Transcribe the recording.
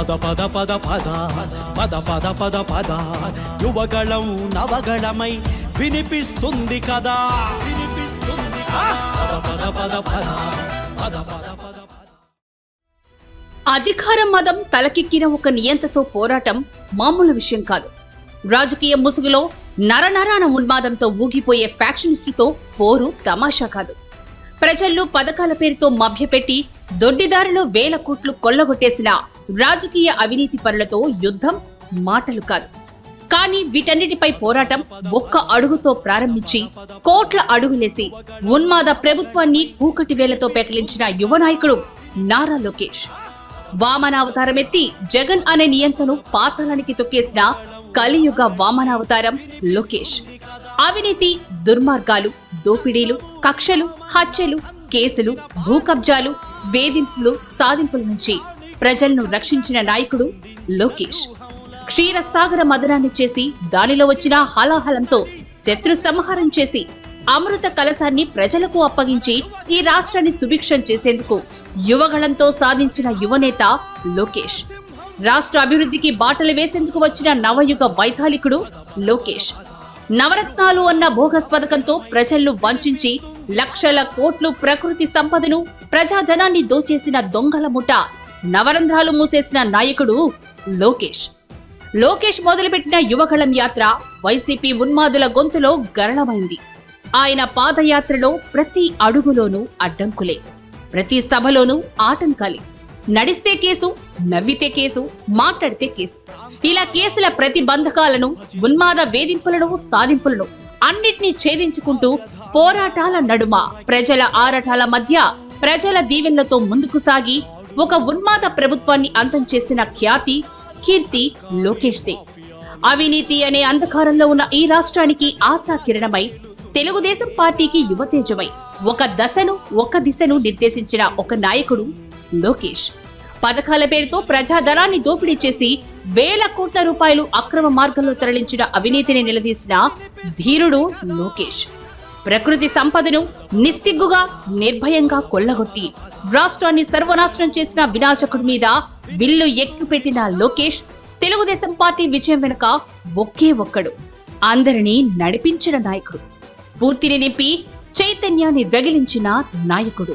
పద పద పద పద పద పద పద పద యువగళం నవగళమై వినిపిస్తుంది కదా వినిపిస్తుంది పద పద పద పద పద పద పద అధికారం మదం తలకెక్కిన ఒక నియంతతో పోరాటం మామూలు విషయం కాదు రాజకీయ ముసుగులో నరనరాన ఉన్మాదంతో ఊగిపోయే ఫ్యాక్షనిస్టుతో పోరు తమాషా కాదు ప్రజల్లో పథకాల పేరుతో మభ్యపెట్టి దొడ్డిదారిలో వేల కోట్లు కొల్లగొట్టేసిన రాజకీయ అవినీతి పరులతో యుద్ధం మాటలు కాదు. కానీ వీటన్నిటిపై పోరాటం ఒక్క అడుగుతో ప్రారంభించి కోట్ల అడుగులేసి ఉన్మాద ప్రభుత్వాన్ని కూకటి వేలతో పెకలించిన యువ నాయకుడు నారా లోకేష్. వామనావతారమెత్తి జగన్ అనే నియంతను పాతాళానికి తొక్కేసిన కలియుగ వామనావతారం లోకేష్. అవినీతి దుర్మార్గాలు దోపిడీలు కక్షలు హత్యలు కేసులు భూకబ్జాలు వేధింపులు సాధింపుల నుంచి ప్రజలను రక్షించిన నాయకుడు లోకేష్. క్షీరసాగర మదనాన్ని చేసి దానిలో వచ్చిన హలాహలంతో శత్రు సంహారం చేసి అమృత కలశాన్ని ప్రజలకు అప్పగించి ఈ రాష్ట్రాన్ని సుభిక్షం చేసేందుకు యువగళంతో సాధించిన యువనేత లోకేష్. రాష్ట్ర అభివృద్ధికి బాటలు వేసేందుకు వచ్చిన నవయుగ వైతాళికుడు లోకేష్. నవరత్నాలు అన్న భోగస్ పథకంతో ప్రజలను వంచించి లక్షల కోట్లు ప్రకృతి సంపదను ప్రజాధనాన్ని దోచేసిన దొంగల ముఠ నవరంధ్రాలు మూసేసిన నాయకుడు లోకేష్. లోకేష్ మొదలుపెట్టిన యువకళం యాత్ర వైసీపీ ఉన్మాదుల గొంతులో గరళమైంది. ఆయన పాదయాత్రలో ప్రతి అడుగులోనూ అడ్డంకులే. ప్రతి సభలోనూ ఆటంకాలే. నడిస్తే కేసు నవ్వితే కేసు మాట్లాడితే కేసు. ఇలా కేసుల ప్రతిబంధకాలను ఉన్మాద వేధింపులను సాధింపులను అన్నిటినీ ఛేదించుకుంటూ పోరాటాల నడుమ ప్రజల ఆరాటాల మధ్య ప్రజల దీవెనలతో ముందుకు సాగి ఒక ఉన్మాద ప్రభుత్వాన్ని అంతం చేసిన ఖ్యాతి కీర్తి లోకేష్దే. అవినీతి అనే అంధకారంలో ఉన్న ఈ రాష్ట్రానికి ఆశా కిరణమై తెలుగుదేశం పార్టీకి యువతేజమై ఒక దశను ఒక దిశను నిర్దేశించిన ఒక నాయకుడు లోకేష్. పథకాల పేరుతో ప్రజాధనాన్ని దోపిడీ చేసి వేల కోట్ల రూపాయలు అక్రమ మార్గంలో తరలించిన అవినీతిని నిలదీసిన ధీరుడు లోకేష్. ప్రకృతి సంపదను నిస్సిగ్గుగా నిర్భయంగా కొల్లగొట్టి రాష్ట్రాన్ని సర్వనాశనం చేసిన వినాశకుడి మీద విల్లు ఎక్కుపెట్టిన లోకేష్ తెలుగుదేశం పార్టీ విజయం వెనుక ఒకే ఒక్కడు అందరినీ నడిపించిన నాయకుడు. స్ఫూర్తిని నింపి చైతన్యాన్ని రగిలించిన నాయకుడు.